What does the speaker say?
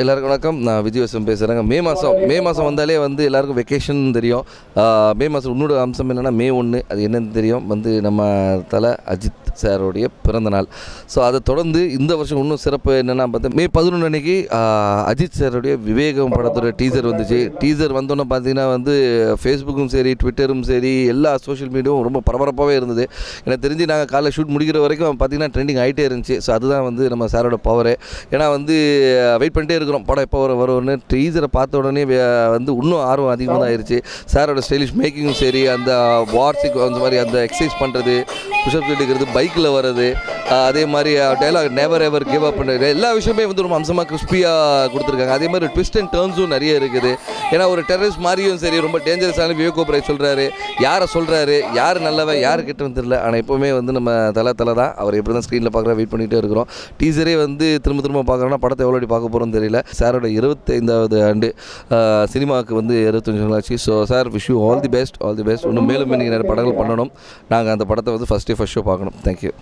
எல்லாருக்கும் வணக்கம். நான் விஜயவசம் பேசுகிறேங்க மே மாதம் மே மாதம் வந்தாலே வந்து எல்லாருக்கும் வெக்கேஷன் தெரியும். மே மாதம் இன்னொரு அம்சம் என்னென்னா மே ஒன்று அது என்னென்னு தெரியும். வந்து நம்ம தலை அஜித் சாரோடைய பிறந்தநாள். ஸோ அதை தொடர்ந்து இந்த வருஷம் இன்னும் சிறப்பு என்னென்னா பார்த்தா மே பதினொன்று அன்னைக்கு அஜித் சாருடைய விவேகம் படத்துடைய டீசர் வந்துச்சு. டீசர் வந்தோன்னே பார்த்தீங்கன்னா வந்து ஃபேஸ்புக்கும் சரி ட்விட்டரும் சரி எல்லா சோஷியல் மீடியாவும் ரொம்ப பரபரப்பாகவே இருந்தது. எனக்கு தெரிஞ்சு நாங்கள் காலைல ஷூட் முடிக்கிற வரைக்கும் பார்த்தீங்கன்னா ட்ரெண்டிங் ஆகிட்டே இருந்துச்சு. ஸோ அதுதான் வந்து நம்ம சாரோட பவர் ஏன்னா வந்து வெயிட் பண்ணிட்டே இருக்கிறோம். படம் எப்போ வர வரும்னு. டீசரை பார்த்த உடனே வந்து இன்னும் ஆர்வம் அதிகமாக தான் ஆயிடுச்சு சாரோட ஸ்டைலிஷ் மேக்கிங்கும் சரி அந்த வார்ஸுக்கு அந்த மாதிரி அந்த எக்ஸசைஸ் பண்ணுறது புஷப் எடுக்கிறது பைக்கில் வர்றது அதே மாதிரி dialogue never ever give up எல்லா விஷயமே வந்து ரொம்ப அம்சமாக கிறிஸ்பியாக கொடுத்துருக்காங்க. அதே மாதிரி ட்விஸ்ட் அண்ட் டேர்ன்ஸும் நிறைய இருக்குது. ஏன்னா ஒரு டெரரிஸ்ட் மாதிரியும் சரி ரொம்ப டேஞ்சரஸான விவேக் ஓபராய் சொல்கிறாரு யாரை சொல்கிறாரு யார் நல்லவன்? யார் கிட்ட தெரியல. ஆனால் எப்போவுமே வந்து நம்ம தலை தலை தான். அவர் எப்படி தான் ஸ்க்ரீனில் பார்க்குற வெயிட் பண்ணிகிட்டே இருக்கிறோம். டீசரே வந்து திரும்ப திரும்ப பார்க்குறோன்னா படத்தை எவ்வளோ பார்க்க போகிறோம்னு தெரியல. சாரோட இருபத்தைந்தாவது ஆண்டு சினிமாவுக்கு வந்து இருபத்தஞ்சு நாள் ஆச்சு. So sir wish you all the best all the best இன்னும் மேலும் நீங்கள் நிறைய படங்கள் பண்ணணும். நாங்கள் அந்த படத்தை வந்து ஃபஸ்ட்டே ஃபஸ்ட் ஷோ பார்க்கணும். தேங்க்யூ